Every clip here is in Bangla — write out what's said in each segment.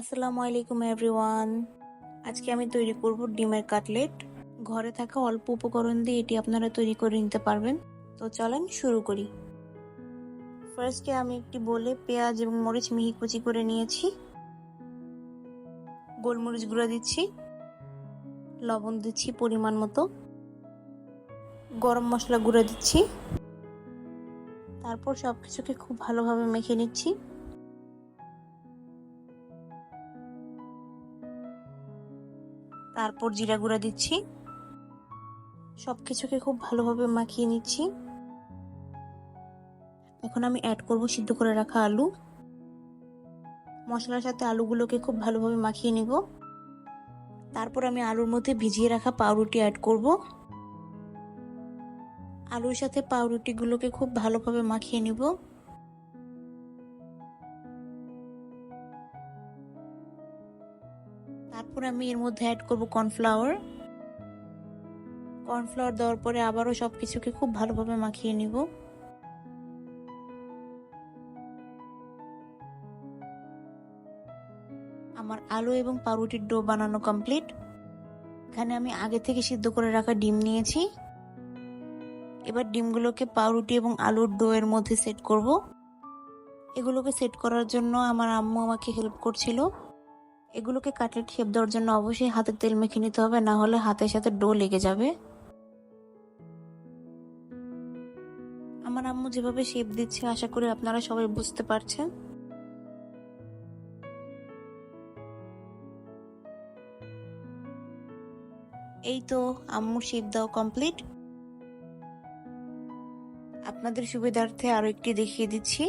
আসসালামু আলাইকুম এভরিওয়ান আজকে আমি তৈরি করব ডিমের কাটলেট। ঘরে থাকা অল্প উপকরণ দিয়ে এটি আপনারা তৈরি করে নিতে পারবেন। তো চলেন শুরু করি। ফার্স্টে আমি একটি বলে পেঁয়াজ এবং মরিচ মিহি কুচি করে নিয়েছি। গোলমরিচ গুঁড়া দিচ্ছি। লবণ দিচ্ছি পরিমাণ মতো। গরম মশলা গুঁড়া দিচ্ছি। তারপর সব কিছুকে খুব ভালোভাবে মেখে নিচ্ছি। তারপর জিরা গুঁড়া দিচ্ছি। সব কিছুকে খুব ভালোভাবে মাখিয়ে নিচ্ছি। এখন আমি অ্যাড করব সিদ্ধ করে রাখা আলু। মশলার সাথে আলুগুলোকে খুব ভালোভাবে মাখিয়ে নিব। তারপর আমি আলুর মধ্যে ভিজিয়ে রাখা পাউরুটি অ্যাড করব। আলুর সাথে পাউরুটিগুলোকে খুব ভালোভাবে মাখিয়ে নিব। তারপর আমি এর মধ্যে অ্যাড করব কর্নফ্লাওয়ার কর্নফ্লাওয়ার দেওয়ার পরে আবারও সব কিছুকে খুব ভালোভাবে মাখিয়ে নিব। আমার আলু এবং পাউরুটির ডো বানানো কমপ্লিট এখানে আমি আগে থেকে সিদ্ধ করে রাখা ডিম নিয়েছি। এবার ডিমগুলোকে পাউরুটি এবং আলুর ডো এর মধ্যে সেট করব। এগুলোকে সেট করার জন্য আমার আম্মু আমাকে হেল্প করছিল। এগুলোকে কাটলেট শেপ দেওয়ার জন্য অবশ্যই হাতে তেল মেখে নিতে হবে, না হলে হাতের সাথে ডো লেগে যাবে। আমার আম্মু যেভাবে শেপ দিচ্ছে, আশা করি আপনারা সবাই বুঝতে পারছেন। এই তো আম্মুর শেপ দেওয়া কমপ্লিট। আপনাদের সুবিধার্থে আরও একটি দেখিয়ে দিচ্ছি।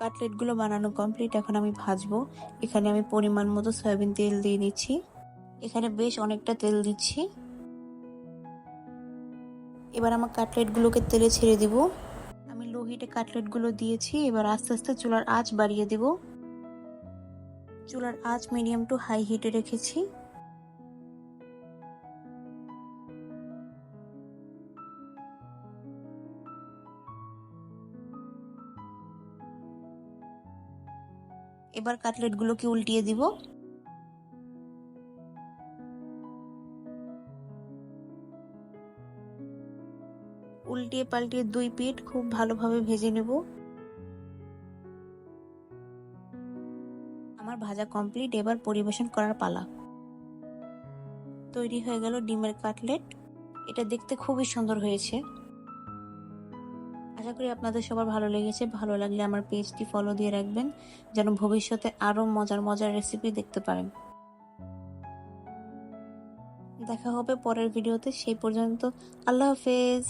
কাটলেটগুলো বানানো কমপ্লিট এখন আমি ভাজবো। এখানে আমি পরিমাণ মতো সয়াবিন তেল দিয়ে দিচ্ছি। এখানে বেশ অনেকটা তেল দিচ্ছি। এবার আমার কাটলেটগুলোকে তেলে ছেড়ে দিব। আমি লো হিটে কাটলেটগুলো দিয়েছি, এবার আস্তে আস্তে চুলার আঁচ বাড়িয়ে দেব। চুলার আঁচ মিডিয়াম টু হাই হিটে রেখেছি। এবার কাটলেটগুলোকে উল্টিয়ে দিব? উল্টিয়ে পাল্টিয়ে দুই পিঠ খুব ভালোভাবে ভেজে নেব। আমার ভাজা কমপ্লিট এবার পরিবেশন করার পালা। তৈরি হয়ে গেল ডিমের কাটলেট। এটা দেখতে খুবই সুন্দর হয়েছে। আশা করি আপনাদের সবার ভালো লেগেছে। ভালো লাগলে আমার পেজটি ফলো দিয়ে রাখবেন, যেন ভবিষ্যতে আরও মজার মজার রেসিপি দেখতে পারেন। দেখা হবে পরের ভিডিওতে সেই পর্যন্ত আল্লাহ হাফেজ।